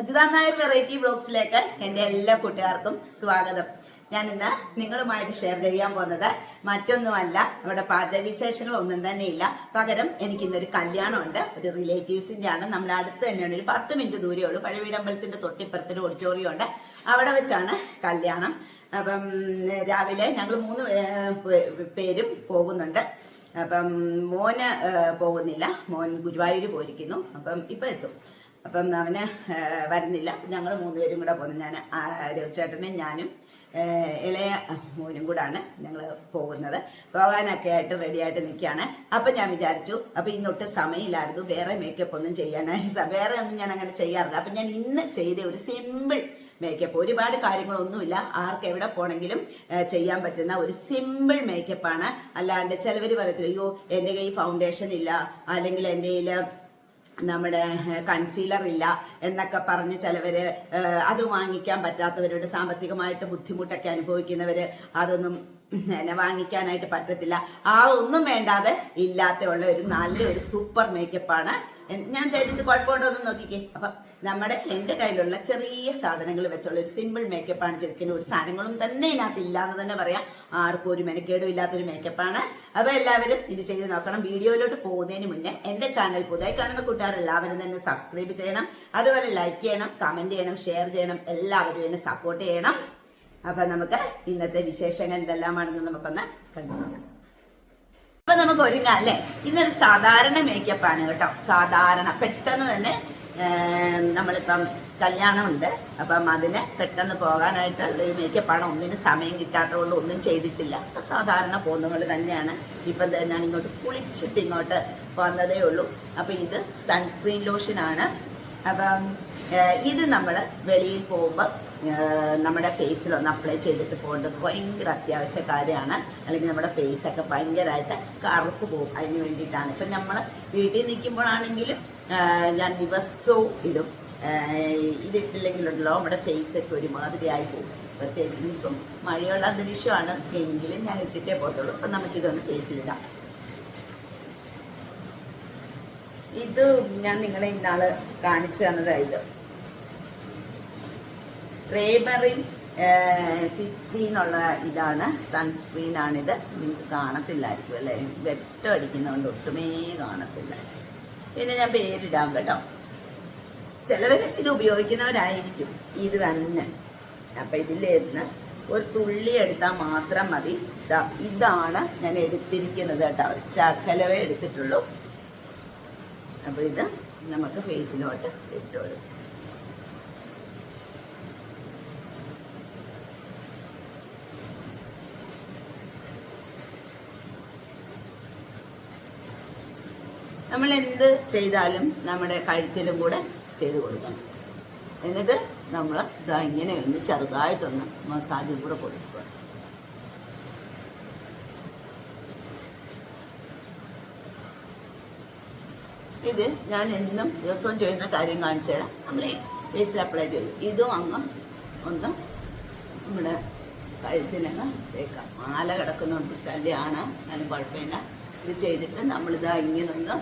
Ajitha Nair variety ബ്ലോഗ്സിലേക്ക് എന്റെ എല്ലാ കൂട്ടുകാർക്കും സ്വാഗതം. ഞാൻ ഇന്ന് നിങ്ങളുമായിട്ട് ഷെയർ ചെയ്യാൻ പോകുന്നത് മറ്റൊന്നുമല്ല നമ്മുടെ പാചകവിശേഷങ്ങൾ ഒന്നും തന്നെ ഇല്ല. പകരം എനിക്ക് ഇന്നൊരു കല്യാണമുണ്ട് ഒരു റിലേറ്റീവ്സിന്റെ ആണ്. നമ്മുടെ അടുത്ത് തന്നെയാണ് ഒരു പത്ത് മിനിറ്റ് ദൂരമേ ഉള്ളൂ. പഴവീടമ്പലത്തിന്റെ തൊട്ടിപ്പുറത്തൊരു ഓഡിറ്റോറിയം ഉണ്ട്. അവിടെ വെച്ചാണ് കല്യാണം. അപ്പം രാവിലെ ഞങ്ങൾ മൂന്ന് പേരും പോകുന്നുണ്ട്. അപ്പം മോന് പോകുന്നില്ല. മോൻ ഗുരുവായൂർ പോയിരിക്കുന്നു. അപ്പം ഇപ്പം എത്തും. അപ്പം അവന് വരുന്നില്ല. ഞങ്ങൾ മൂന്നുപേരും കൂടെ പോകുന്നു. ഞാൻ ആ, രഘുചേട്ടനും ഞാനും ഇളയ മോനും കൂടാണ് ഞങ്ങൾ പോകുന്നത്. പോകാനൊക്കെ ആയിട്ട് റെഡി ആയിട്ട് നിൽക്കുകയാണ്. അപ്പം ഞാൻ വിചാരിച്ചു അപ്പം ഇന്നൊട്ട് സമയമില്ലായിരുന്നു. വേറെ മേക്കപ്പ് ഒന്നും ചെയ്യാനായിട്ട് വേറെ ഒന്നും ഞാൻ അങ്ങനെ ചെയ്യാറില്ല. അപ്പം ഞാൻ ഇന്ന് ചെയ്ത ഒരു സിമ്പിൾ മേക്കപ്പ് ഒരുപാട് കാര്യങ്ങളൊന്നുമില്ല. ആർക്ക് എവിടെ പോണെങ്കിലും ചെയ്യാൻ പറ്റുന്ന ഒരു സിമ്പിൾ മേക്കപ്പാണ് അല്ലാണ്ട് ചിലവർ പറയത്തില്ല അയ്യോ എന്റെ കയ്യിൽ ഫൗണ്ടേഷൻ ഇല്ല. അല്ലെങ്കിൽ എന്റെ കയ്യിൽ നമ്മുടെ കൺസീലർ ഇല്ല എന്നൊക്കെ പറഞ്ഞ് ചിലവർ അത് വാങ്ങിക്കാൻ പറ്റാത്തവരോട് സാമ്പത്തികമായിട്ട് ബുദ്ധിമുട്ടൊക്കെ അനുഭവിക്കുന്നവർ അതൊന്നും എന്നെ വാങ്ങിക്കാനായിട്ട് പറ്റത്തില്ല. ആ ഒന്നും വേണ്ടാതെ ഇല്ലാത്ത ഉള്ള ഒരു നല്ലൊരു സൂപ്പർ മേക്കപ്പാണ് ഞാൻ ചെയ്തിട്ട് കുഴപ്പമുണ്ടോ എന്ന് നോക്കിക്കേ. അപ്പൊ നമ്മുടെ എന്റെ കയ്യിലുള്ള ചെറിയ സാധനങ്ങൾ വെച്ചുള്ള ഒരു സിമ്പിൾ മേക്കപ്പാണ് ചെറുക്കിന് ഒരു സാധനങ്ങളും തന്നെ ഇതിനകത്ത് ഇല്ലാന്ന് തന്നെ പറയാം. ആർക്കും ഒരു മെനക്കേടും ഇല്ലാത്തൊരു മേക്കപ്പാണ് അപ്പൊ എല്ലാവരും ഇത് ചെയ്ത് നോക്കണം. വീഡിയോയിലോട്ട് പോകുന്നതിന് മുന്നേ എന്റെ ചാനൽ പുതുതായി കാണുന്ന കൂട്ടുകാർ എല്ലാവരും തന്നെ സബ്സ്ക്രൈബ് ചെയ്യണം. അതുപോലെ ലൈക്ക് ചെയ്യണം കമന്റ് ചെയ്യണം ഷെയർ ചെയ്യണം. എല്ലാവരും എന്നെ സപ്പോർട്ട് ചെയ്യണം. അപ്പൊ നമുക്ക് ഇന്നത്തെ വിശേഷങ്ങൾ എന്തെല്ലാമാണെന്ന് നമുക്കൊന്ന് കണ്ടു നോക്കാം അപ്പൊ നമുക്ക് ഒരുങ്ങാം അല്ലേ? ഇന്നൊരു സാധാരണ മേക്കപ്പ് ആണ് കേട്ടോ. സാധാരണ പെട്ടെന്ന് തന്നെ നമ്മളിപ്പം കല്യാണമുണ്ട്. അപ്പം അതിന് പെട്ടെന്ന് പോകാനായിട്ട് ഒരു മേക്കപ്പാണ് ഒന്നിനും സമയം കിട്ടാത്തതുകൊണ്ട് ഒന്നും ചെയ്തിട്ടില്ല. സാധാരണ പോകുന്നതുകൊണ്ട് തന്നെയാണ്. ഇപ്പം ഞാൻ ഇങ്ങോട്ട് കുളിച്ചിട്ട് ഇങ്ങോട്ട് വന്നതേ ഉള്ളൂ. അപ്പൊ ഇത് സൺസ്ക്രീൻ ലോഷനാണ് അപ്പം ഇത് നമ്മൾ വെളിയിൽ പോകുമ്പോൾ നമ്മുടെ ഫേസിൽ ഒന്ന് അപ്ലൈ ചെയ്തിട്ട് പോകേണ്ടത് ഭയങ്കര അത്യാവശ്യ കാര്യമാണ്. അല്ലെങ്കിൽ നമ്മുടെ ഫേസൊക്കെ ഭയങ്കരമായിട്ട് കറുപ്പ് പോകും. അതിന് വേണ്ടിയിട്ടാണ്. ഇപ്പം നമ്മൾ വീട്ടിൽ നിൽക്കുമ്പോഴാണെങ്കിലും ഞാൻ ദിവസവും ഇടും. ഇതിട്ടില്ലെങ്കിലുണ്ടല്ലോ നമ്മുടെ ഫേസൊക്കെ ഒക്കെ ഒരുമാതിരി ആയി പോകും. പ്രത്യേകിച്ച് ഇപ്പം മഴയുള്ള അന്തരീക്ഷമാണ് എങ്കിലും ഞാൻ ഇട്ടിട്ടേ പോകത്തുള്ളൂ. അപ്പം നമുക്കിതൊന്ന് ഫേസിലിടാം ഇത് ഞാൻ നിങ്ങളെ ഇന്നാൾ കാണിച്ചു തന്നതായത് റേബറിൻ ഫിഫ്റ്റി എന്നുള്ള ഇതാണ്. സൺസ്ക്രീൻ ആണിത്. നിങ്ങൾക്ക് കാണത്തില്ലായിരിക്കും അല്ലേ? വെട്ടം അടിക്കുന്നതുകൊണ്ട് ഒട്ടുമേ കാണത്തില്ല. പിന്നെ ഞാൻ പേരിടാം കേട്ടോ. ചിലവർ ഇത് ഉപയോഗിക്കുന്നവരായിരിക്കും. ഇത് തന്നെ. അപ്പൊ ഇതിലിരുന്ന് ഒരു തുള്ളി എടുത്താൽ മാത്രം മതി. ഇതാണ് ഞാൻ എടുത്തിരിക്കുന്നത് കേട്ടോ. ശകലവേ എടുത്തിട്ടുള്ളൂ. അപ്പൊ ഇത് നമുക്ക് ഫേസിലോട്ട് ഇട്ടു കൊടുക്കും. നമ്മൾ എന്ത് ചെയ്താലും നമ്മുടെ കഴുത്തിലും കൂടെ ചെയ്ത് കൊടുക്കണം. എന്നിട്ട് നമ്മൾ ഇതാ ഇങ്ങനെ ഒന്ന് ചെറുതായിട്ടൊന്ന് മസാജും കൂടെ കൊടുക്കുക. ഇത് ഞാൻ എന്നും ദിവസവും ചെയ്യുന്ന കാര്യം കാണിച്ചു തരാം. നമ്മൾ ഫേസിൽ അപ്ലൈ ചെയ്തു ഇതും അങ്ങ് ഒന്ന് നമ്മുടെ കഴുത്തിനങ്ങ് തേക്കാം. മാല കിടക്കുന്നുണ്ട് ശല്യമാണ് അതിന് കുഴപ്പമില്ല. ഇത് ചെയ്തിട്ട് നമ്മളിതാ ഇങ്ങനെ ഒന്ന്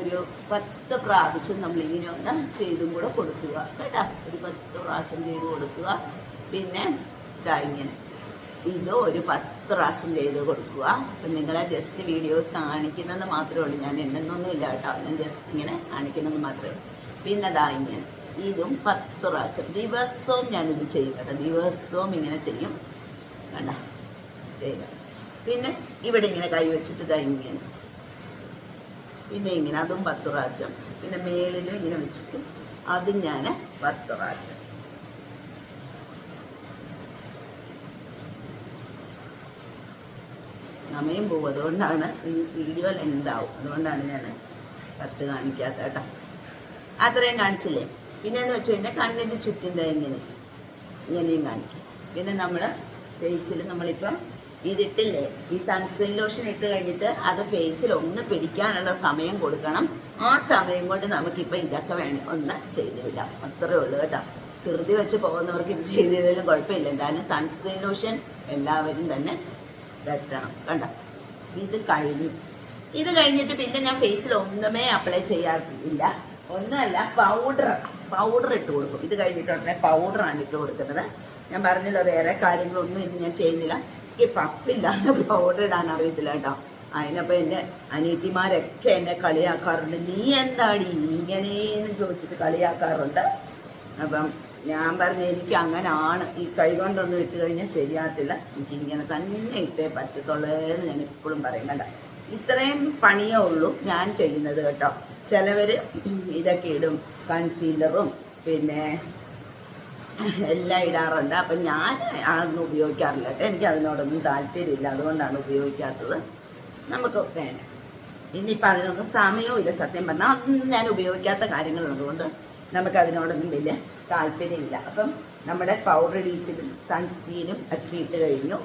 ഒരു പത്ത് പ്രാവശ്യം നമ്മൾ ഇങ്ങനെ ഒന്ന് ചെയ്തും കൂടെ കൊടുക്കുക. കേട്ടോ? ഒരു പത്ത് പ്രാവശ്യം ചെയ്ത് കൊടുക്കുക. പിന്നെ ഇതാ ഇങ്ങനെ. ഇത് ഒരു പത്ത് പ്രാവശ്യം ചെയ്ത് കൊടുക്കുക. അപ്പം നിങ്ങളെ ജസ്റ്റ് വീഡിയോ കാണിക്കുന്നത് മാത്രമേ ഉള്ളൂ. ഞാൻ എന്നൊന്നും ഇല്ല കേട്ടോ. ഞാൻ ജസ്റ്റ് ഇങ്ങനെ കാണിക്കുന്നത് മാത്രമേ ഉള്ളൂ. പിന്നെ അതാ ഇങ്ങനെ. ഇതും പത്ത് പ്രാവശ്യം. ദിവസവും ഞാനിത് ചെയ്യും കേട്ടോ. ദിവസവും ഇങ്ങനെ ചെയ്യും. കണ്ട? ചെയ്യുക പിന്നെ ഇവിടെ ഇങ്ങനെ കൈ വെച്ചിട്ട് ഇതാ ഇങ്ങനെ. പിന്നെ ഇങ്ങനെ അതും പത്ത് പ്രാവശ്യം. പിന്നെ മേളിലും ഇങ്ങനെ വെച്ചിട്ട് അതും ഞാൻ പത്ത് പ്രാവശ്യം. സമയം പോകും. അതുകൊണ്ടാണ് ഈ വീഡിയോ ലെങ്താവും അതുകൊണ്ടാണ് ഞാൻ കത്ത് കാണിക്കാത്ത കേട്ടോ. അത്രയും കാണിച്ചില്ലേ? പിന്നെ എന്ന് വെച്ച് കഴിഞ്ഞാൽ കണ്ണിന്റെ ചുറ്റിന്റെ ഇങ്ങനെ. ഇങ്ങനെയും കാണിക്കും. പിന്നെ നമ്മൾ ഫേസിൽ നമ്മളിപ്പം ഇതിട്ടില്ലേ? ഈ സൺസ്ക്രീൻ ലോഷൻ ഇട്ട് കഴിഞ്ഞിട്ട് അത് ഫേസിൽ ഒന്ന് പിടിക്കാനുള്ള സമയം കൊടുക്കണം. ആ സമയം കൊണ്ട് നമുക്കിപ്പോൾ ഇതൊക്കെ വേണം. ഒന്ന് ചെയ്തു വിടാം അത്രേ ഉള്ളൂ കേട്ടോ. ധൃതി വെച്ച് പോകുന്നവർക്ക് ഇത് ചെയ്തതിലും കുഴപ്പമില്ല. എന്തായാലും സൺസ്ക്രീൻ ലോഷൻ എല്ലാവരും തന്നെ വെട്ടണം. കണ്ടോ? ഇത് കഴിഞ്ഞു. ഇത് കഴിഞ്ഞിട്ട് പിന്നെ ഞാൻ ഫേസിൽ ഒന്നുമേ അപ്ലൈ ചെയ്യാറില്ല. ഒന്നുമല്ല പൗഡർ പൗഡർ ഇട്ട് കൊടുക്കും. ഇത് കഴിഞ്ഞിട്ട് ഉടനെ പൗഡറാണ് ഇട്ട് കൊടുക്കുന്നത്. ഞാൻ പറഞ്ഞല്ലോ വേറെ കാര്യങ്ങളൊന്നും ഇത് ഞാൻ ചെയ്യുന്നില്ല. എനിക്ക് പഫില്ലാതെ പൗഡർ ഇടാൻ അറിയത്തില്ല കേട്ടോ. അതിനപ്പോൾ എന്റെ അനിയത്തിമാരൊക്കെ എന്നെ കളിയാക്കാറുണ്ട്. നീ എന്താടി? ഇങ്ങനെയെന്ന് ചോദിച്ചിട്ട് കളിയാക്കാറുണ്ട്. അപ്പം ഞാൻ പറഞ്ഞു എനിക്ക് അങ്ങനാണ്. ഈ കൈ കൊണ്ടൊന്നും ഇട്ട് കഴിഞ്ഞാൽ ശരിയാകത്തില്ല. എനിക്ക് ഇങ്ങനെ തന്നെ ഇട്ടേ പറ്റത്തുള്ളൂ എന്ന് ഞാൻ ഇപ്പോഴും പറയും. കണ്ട? ഇത്രയും പണിയേ ഉള്ളൂ ഞാൻ ചെയ്യുന്നത് കേട്ടോ. ചിലവര് ഇതൊക്കെ ഇടും. കൺസീലറും പിന്നെ എല്ലാം ഇടാറുണ്ട്. അപ്പം ഞാൻ അതൊന്നും ഉപയോഗിക്കാറില്ല കേട്ടോ. എനിക്ക് അതിനോടൊന്നും താല്പര്യമില്ല. അതുകൊണ്ടാണ് ഉപയോഗിക്കാത്തത്. നമുക്ക് വേണം ഇനിയിപ്പോൾ അതിനൊന്നും സമയവും ഇല്ല സത്യം പറഞ്ഞാൽ അതൊന്നും ഞാൻ ഉപയോഗിക്കാത്ത കാര്യങ്ങളുള്ളതുകൊണ്ട് നമുക്ക് അതിനോടൊന്നും വലിയ താല്പര്യമില്ല. അപ്പം നമ്മുടെ പൗഡർ ഇടിച്ചിലും സൺസ്ക്രീനും ഒക്കെ ഇട്ട് കഴിഞ്ഞു.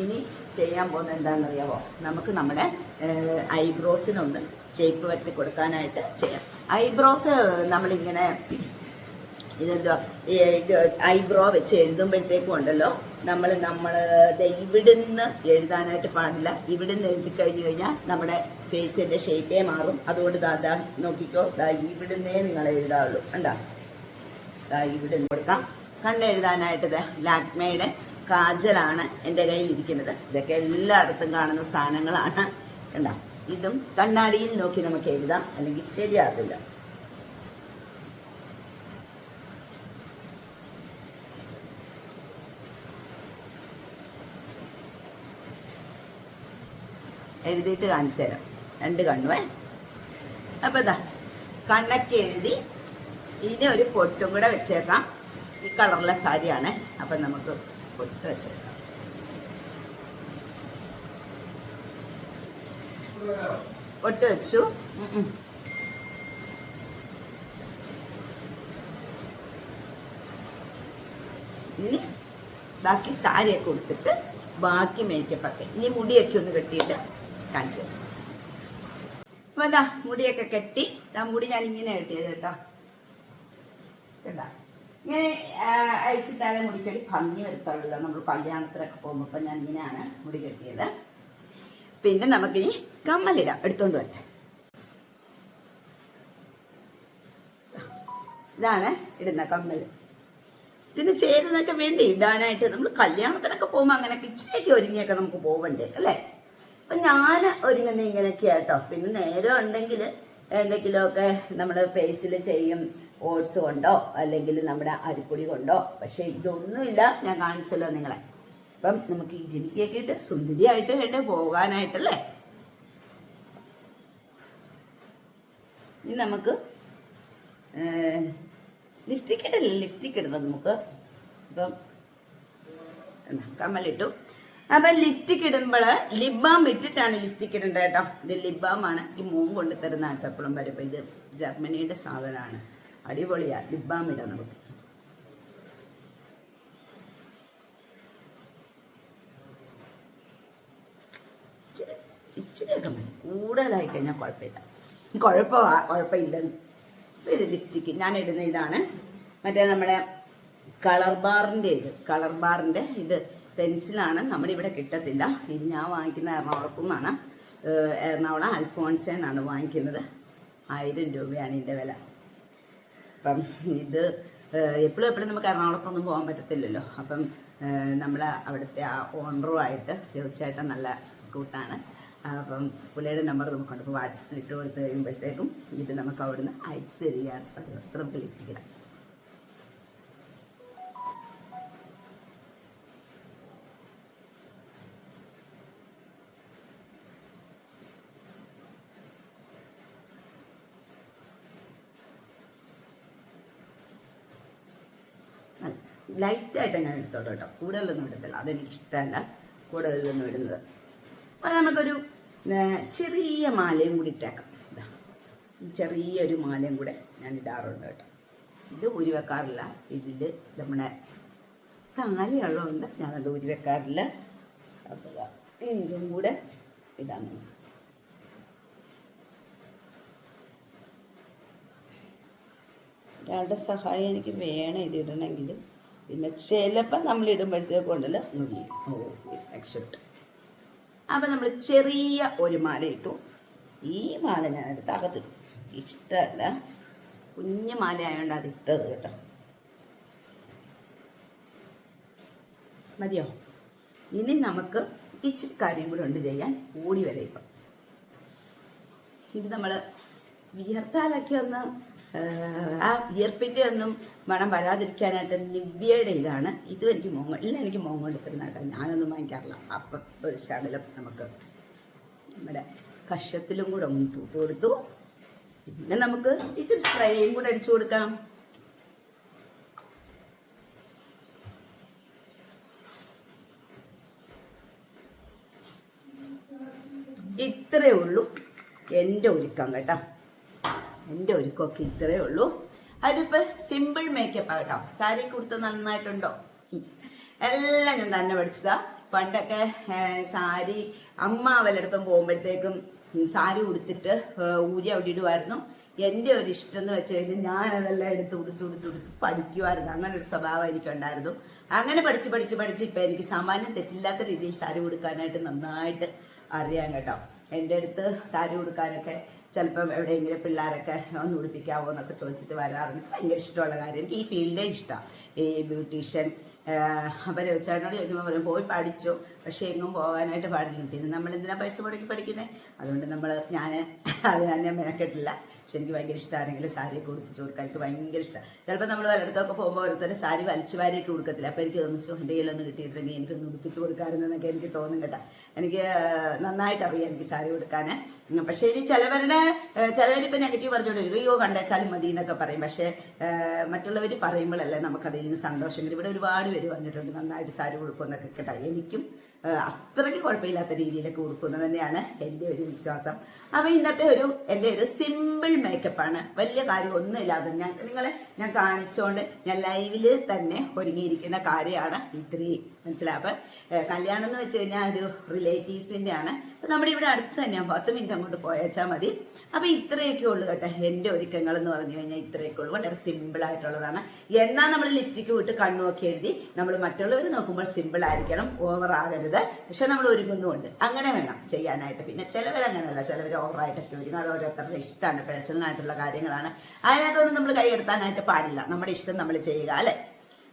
ഇനി ചെയ്യാൻ പോകുന്നത് എന്താണെന്നറിയാമോ നമുക്ക് നമ്മുടെ ഐബ്രോസിനൊന്ന് ഷേപ്പ് വരുത്തി കൊടുക്കാനായിട്ട് ചെയ്യാം. ഐബ്രോസ് നമ്മളിങ്ങനെ ഇതെന്തോ ഐബ്രോ വെച്ച് എഴുതുമ്പോഴത്തേക്കും ഉണ്ടല്ലോ. നമ്മൾ നമ്മൾ ഇവിടുന്ന് എഴുതാനായിട്ട് പാടില്ല. ഇവിടുന്ന് എഴുതി കഴിഞ്ഞു കഴിഞ്ഞാൽ നമ്മുടെ ഫേസിന്റെ ഷേപ്പേ മാറും. അതുകൊണ്ട് ദാ നോക്കിക്കോ. ദാ ഇവിടുന്നേ നിങ്ങൾ എഴുതാവുള്ളൂ. കണ്ടോ? ദാ ഇവിടുന്ന് കൊടുക്കാം. കണ്ണെഴുതാനായിട്ട് ലാക്മയുടെ കാജലാണ് എന്റെ കയ്യിൽ ഇരിക്കുന്നത്. ഇതൊക്കെ എല്ലായിടത്തും കാണുന്ന സാധനങ്ങളാണ്. കണ്ടോ? ഇതും കണ്ണാടിയിൽ നോക്കി നമുക്ക് എഴുതാം. അല്ലെങ്കിൽ ശരിയാകില്ല എഴുതിയിട്ട് കാണിച്ചു തരാം. രണ്ട് കണ്ണുവേ അപ്പൊ ഇതാ കണ്ണൊക്കെ എഴുതി ഇനി ഒരു പൊട്ടും കൂടെ വെച്ചേക്കാം. ഈ കളറിലെ സാരിയാണ്. അപ്പൊ നമുക്ക് പൊട്ട് വെച്ചേക്കാം. പൊട്ട് വെച്ചു. ഇനി ബാക്കി സാരിയൊക്കെ കൊടുത്തിട്ട് ബാക്കി മേക്കപ്പൊക്കെ ഇനി മുടിയൊക്കെ ഒന്ന് കെട്ടിയിട്ട് കാണിച്ചു തരാം. അപ്പൊ എന്താ മുടിയൊക്കെ കെട്ടി ആ മുടി ഞാൻ ഇങ്ങനെ കെട്ടിയത് കേട്ടോ. കേട്ടാ ഇങ്ങനെ അഴിച്ചിട്ടാലേ മുടിക്കൊരു ഭംഗി വരുത്തുള്ളൂ നമ്മൾ കല്യാണത്തിനൊക്കെ പോകുമ്പോൾ അപ്പം ഞാൻ ഇങ്ങനെയാണ് മുടി കെട്ടിയത്. പിന്നെ നമുക്കിനി കമ്മലിടാം. എടുത്തോണ്ട് വരട്ടെ. ഇതാണ് ഇടുന്ന കമ്മൽ ഇതിന് ചേരുന്നൊക്കെ വേണ്ടി ഇടാനായിട്ട് നമ്മൾ കല്യാണത്തിനൊക്കെ പോകുമ്പോൾ അങ്ങനെ ഇച്ചിരിയൊക്കെ ഒരുങ്ങിയൊക്കെ നമുക്ക് പോവണ്ടേ അല്ലേ? അപ്പൊ ഞാൻ ഒരുങ്ങുന്ന ഇങ്ങനെയൊക്കെ കേട്ടോ പിന്നെ നേരം ഉണ്ടെങ്കിൽ എന്തെങ്കിലുമൊക്കെ നമ്മുടെ ഫേസിൽ ചെയ്യും ഓട്സ് കൊണ്ടോ അല്ലെങ്കിൽ നമ്മുടെ അരിപ്പൊടി കൊണ്ടോ. പക്ഷെ ഇതൊന്നുമില്ല ഞാൻ കാണിച്ചല്ലോ നിങ്ങളെ. അപ്പം നമുക്ക് ഈ ജിമിക്കൊക്കെ ഇട്ട് സുന്ദരിയായിട്ട് വേണ്ടേ പോകാനായിട്ടല്ലേ? ഇനി നമുക്ക് ലിഫ്റ്റിക്കിട്ടല്ലേ ഇടണം നമുക്ക്. ഇപ്പം കമ്മലിട്ടു. അപ്പം ലിപ്സ്റ്റിക് ഇടുമ്പോൾ ലിബാം ഇട്ടിട്ടാണ് ലിപ്സ്റ്റിക് ഇടേണ്ടത് കേട്ടോ. ഇത് ലിബാമാണ് ഈ മോൻ കൊണ്ട് തരുന്ന കേട്ടോ എപ്പോഴും വരുമ്പോൾ ഇത് ജർമ്മനിയുടെ സാധനമാണ്. അടിപൊളിയാ. ലിബാം ഇടാം നമുക്ക്. ഇച്ചിരി ഇച്ചിരിയൊക്കെ മതി. കൂടുതലായി കഴിഞ്ഞാൽ കുഴപ്പമില്ല. കുഴപ്പമാ. കുഴപ്പമില്ലെന്ന്. ഇത് ലിപ്സ്റ്റിക്ക് ഞാൻ ഇടുന്ന ഇതാണ്. മറ്റേ നമ്മുടെ കളർ ബാറിന്റെ ഇത്. കളർ ബാറിന്റെ ഇത്. പെൻസിലാണ് നമ്മുടെ ഇവിടെ കിട്ടത്തില്ല. ഇത് ഞാൻ വാങ്ങിക്കുന്ന എറണാകുളത്തു നിന്നാണ് എറണാകുളം അൽഫോൺസേ വാങ്ങിക്കുന്നത്. ആയിരം രൂപയാണ് ഇതിന്റെ വില. അപ്പം ഇത് എപ്പോഴും എപ്പോഴും നമുക്ക് എറണാകുളത്തൊന്നും പോകാൻ പറ്റത്തില്ലല്ലോ. അപ്പം നമ്മൾ അവിടുത്തെ ആ ഓണറുമായിട്ട് ചോദിച്ചായിട്ട് നല്ല കൂട്ടാണ്. അപ്പം പുള്ളിയുടെ നമ്പർ നമുക്കുണ്ട്. അപ്പോൾ വാട്സപ്പിൽ ഇട്ട് കൊടുത്ത് കഴിയുമ്പോഴത്തേക്കും ഇത് നമുക്ക് അവിടുന്ന് അയച്ചു തരികയാണ്. അത് നമുക്ക് ലിഫ്റ്റിക്കണം ലൈറ്റായിട്ട് ഞാൻ എടുത്തോട്ടോ കേട്ടോ. കൂടുതലൊന്നും ഇടത്തില്ല. അതെനിക്ക് ഇഷ്ടമല്ല കൂടുതലൊന്നും ഇടുന്നത്. അപ്പോൾ നമുക്കൊരു ചെറിയ മാലയും കൂടി ഇട്ടേക്കാം. ഇതാ ചെറിയൊരു മാലയും കൂടെ ഞാൻ ഇടാറുണ്ട് കേട്ടോ. ഇത് ഊരി വെക്കാറില്ല ഇതിൽ നമ്മുടെ താലിയുള്ളതുകൊണ്ട് ഞാനത് ഊരി വെക്കാറില്ല അപ്പോൾ ഇതും കൂടെ ഇടാൻ നോക്കാം ഒരാളുടെ സഹായം എനിക്ക് വേണം ഇത് ഇടണമെങ്കിൽ പിന്നെ ചിലപ്പോൾ നമ്മൾ ഇടുമ്പോഴത്തേക്ക് ഉണ്ടല്ലോ മുരിയും അക്സെപ്റ്റ് അപ്പോൾ അപ്പം നമ്മൾ ചെറിയ ഒരു മാല ഇട്ടു. ഈ മാല ഞാൻ എടുത്ത് അകത്തിട്ടു. ഇഷ്ടമല്ല കുഞ്ഞു മാല ആയതുകൊണ്ട് അത് ഇട്ടത് കേട്ടോ. മതിയോ? ഇനി നമുക്ക് ഇച്ചിരി കാര്യം കൂടെ ഉണ്ട് ചെയ്യാൻ. കൂടി വരെ ഇപ്പം. ഇത് നമ്മൾ വിയർത്താലൊക്കെ ഒന്ന് ആ, വിയർപ്പിന്റെ ഒന്നും മണം വരാതിരിക്കാനായിട്ട് നിവ്യയുടെ ഇതാണ്. ഇതും എനിക്ക് മോങ്ങ ഇല്ല എനിക്ക് മോങ്ങ എടുക്കുന്ന കേട്ടോ ഞാനൊന്നും വാങ്ങിക്കാറില്ല. അപ്പം ഒരു ശകലം നമുക്ക് നമ്മുടെ കഷത്തിലും കൂടെ ഒന്ന് തൂത്ത് കൊടുത്തു. പിന്നെ നമുക്ക് ഇച്ചിരി സ്പ്രേയും കൂടെ അടിച്ചു കൊടുക്കാം. ഇത്രയേ ഉള്ളൂ എന്റെ ഒരുക്കം കേട്ടോ. എന്റെ ഒരുക്കമൊക്കെ ഇത്രയേ ഉള്ളൂ. അതിപ്പോൾ സിമ്പിൾ മേക്കപ്പ് കേട്ടോ സാരി കൊടുത്ത് നന്നായിട്ടുണ്ടോ? എല്ലാം ഞാൻ തന്നെ പഠിച്ചതാ. പണ്ടൊക്കെ സാരി അമ്മ വല്ലയിടത്തും പോകുമ്പോഴത്തേക്കും സാരി ഉടുത്തിട്ട് ഊരി അവിടെ ഇടുമായിരുന്നു എന്റെ ഒരു ഇഷ്ടം എന്ന് വെച്ച് കഴിഞ്ഞാൽ ഞാനതെല്ലാം എടുത്ത് ഉടുത്ത് ഉടുത്ത് ഉടുത്ത് പഠിക്കുമായിരുന്നു അങ്ങനെ ഒരു സ്വഭാവം എനിക്കുണ്ടായിരുന്നു. അങ്ങനെ പഠിച്ച് പഠിച്ച് പഠിച്ച് ഇപ്പം എനിക്ക് സാമാന്യം തെറ്റില്ലാത്ത രീതിയിൽ സാരി ഉടുക്കാനായിട്ട് നന്നായിട്ട് അറിയാം കേട്ടോ. എന്റെ അടുത്ത് സാരി ഉടുക്കാനൊക്കെ ചിലപ്പം എവിടെയെങ്കിലും പിള്ളേരൊക്കെ ഒന്ന് ഉടുപ്പിക്കാവോ എന്നൊക്കെ ചോദിച്ചിട്ട് വരാറുണ്ട്. ഭയങ്കര ഇഷ്ടമുള്ള കാര്യം. എനിക്ക് ഈ ഫീൽഡേ ഇഷ്ടമാണ് ഈ ബ്യൂട്ടീഷ്യൻ അപ്പം രവിച്ചാടിനോട് ചോദിക്കുമ്പോൾ പറയും പോയി പഠിച്ചു. പക്ഷേ എങ്ങും പോകാനായിട്ട് പാടില്ല. പിന്നെ നമ്മൾ എന്തിനാ പൈസ മുടക്കി പഠിക്കുന്നത് അതുകൊണ്ട് നമ്മൾ ഞാൻ അത് തന്നെ മെനക്കെട്ടില്ല. പക്ഷെ എനിക്ക് ഭയങ്കര ഇഷ്ടമാണെങ്കിൽ സാരി ഉടുപ്പിച്ച് കൊടുക്കാൻ എനിക്ക് ഭയങ്കര ഇഷ്ടമാണ് ചിലപ്പോൾ നമ്മൾ ഒരിടത്തൊക്കെ പോകുമ്പോൾ ഓരോരുത്തർ സാരി വലിച്ചു വാരിയൊക്കെ കൊടുക്കത്തില്ല അപ്പോൾ എനിക്ക് തോന്നുന്നു "ശ്ശോ, എന്റെ കയ്യിലൊന്ന് കിട്ടിയിരുന്നെങ്കിൽ എനിക്കൊന്ന് ഉടുപ്പിച്ച് കൊടുക്കാമായിരുന്നെന്നൊക്കെ എനിക്ക് തോന്നും കേട്ടോ. എനിക്ക് നന്നായിട്ട് അറിയാം എനിക്ക് സാരി കൊടുക്കാൻ പക്ഷേ ഇനി ചിലവരുടെ ചിലവരിപ്പോൾ നെഗറ്റീവ് പറഞ്ഞുകൊണ്ട് അയ്യോ കണ്ടേച്ചാലും മതി എന്നൊക്കെ പറയും. പക്ഷേ മറ്റുള്ളവർ പറയുമ്പോഴല്ലേ നമുക്കതിൽ നിന്ന് സന്തോഷം വരും. ഇവിടെ ഒരുപാട് പേര് പറഞ്ഞിട്ടുണ്ട് നന്നായിട്ട് സാരി കൊടുക്കുമെന്നൊക്കെ കേട്ടോ. എനിക്കും അത്രയ്ക്ക് കുഴപ്പമില്ലാത്ത രീതിയിലൊക്കെ കൊടുക്കുന്നത് തന്നെയാണ് എന്റെ ഒരു വിശ്വാസം. അപ്പോൾ ഇന്നത്തെ ഒരു എന്റെ ഒരു സിമ്പിൾ മേക്കപ്പാണ്. വലിയ കാര്യം ഒന്നുമില്ലാതെ ഞാൻ നിങ്ങളെ ഞാൻ കാണിച്ചുകൊണ്ട് ഞാൻ ലൈവിൽ തന്നെ ഒരുങ്ങിയിരിക്കുന്ന കാര്യമാണ്. ഇത്രയും മനസ്സിലാവും കല്യാണം എന്ന് വെച്ച് കഴിഞ്ഞാൽ ഒരു റിലേറ്റീവ്സിന്റെ ആണ് അപ്പം നമ്മുടെ ഇവിടെ അടുത്ത് തന്നെയാണ് പത്ത് മിനിറ്റ് അങ്ങോട്ട് പോയച്ചാൽ മതി. അപ്പം ഇത്രയൊക്കെ ഉള്ളൂ കേട്ടോ എന്റെ ഒരുക്കങ്ങൾ എന്ന് പറഞ്ഞു കഴിഞ്ഞാൽ ഇത്രയൊക്കെ ഉള്ളൂ. വളരെ സിമ്പിൾ ആയിട്ടുള്ളതാണ്. എന്നാൽ നമ്മൾ ലിഫ്റ്റിക്ക് വിട്ട് കണ്ണുമൊക്കെ എഴുതി നമ്മൾ മറ്റുള്ളവർ നോക്കുമ്പോൾ സിമ്പിൾ ആയിരിക്കണം ഓവർ ആകരുത്. പക്ഷെ നമ്മൾ ഒരുങ്ങുന്നുമുണ്ട്. അങ്ങനെ വേണം ചെയ്യാനായിട്ട്. പിന്നെ ചിലവർ അങ്ങനെയല്ല. ചിലവർ ഓവറായിട്ടൊക്കെ ഒരുങ്ങും. അത് ഓരോരുത്തരുടെ ഇഷ്ടമാണ്. പേഴ്സണൽ ആയിട്ടുള്ള കാര്യങ്ങളാണ്. അതിനകത്തൊന്നും നമ്മൾ കൈയെടുത്താനായിട്ട് പാടില്ല. നമ്മുടെ ഇഷ്ടം നമ്മൾ ചെയ്യുക അല്ലേ?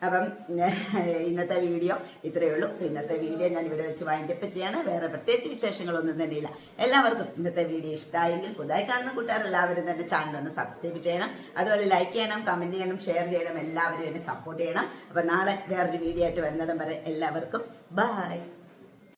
അപ്പം ഇന്നത്തെ വീഡിയോ ഇത്രയേ ഉള്ളൂ. ഇന്നത്തെ വീഡിയോ ഞാൻ ഇവിടെ വെച്ച് വൈൻഡപ്പ് ചെയ്യാണ്. വേറെ പ്രത്യേകിച്ച് വിശേഷങ്ങളൊന്നും തന്നെ ഇല്ല. എല്ലാവർക്കും ഇന്നത്തെ വീഡിയോ ഇഷ്ടമായെങ്കിൽ പുതുതായി കാണുന്ന കൂട്ടുകാർ എല്ലാവരും തന്നെ ചാനൽ ഒന്ന് സബ്സ്ക്രൈബ് ചെയ്യണം. അതുപോലെ ലൈക്ക് ചെയ്യണം കമന്റ് ചെയ്യണം ഷെയർ ചെയ്യണം. എല്ലാവരും എന്നെ സപ്പോർട്ട് ചെയ്യണം. അപ്പം നാളെ വേറൊരു വീഡിയോ ആയിട്ട് വരുന്നിടം വരെ എല്ലാവർക്കും ബൈ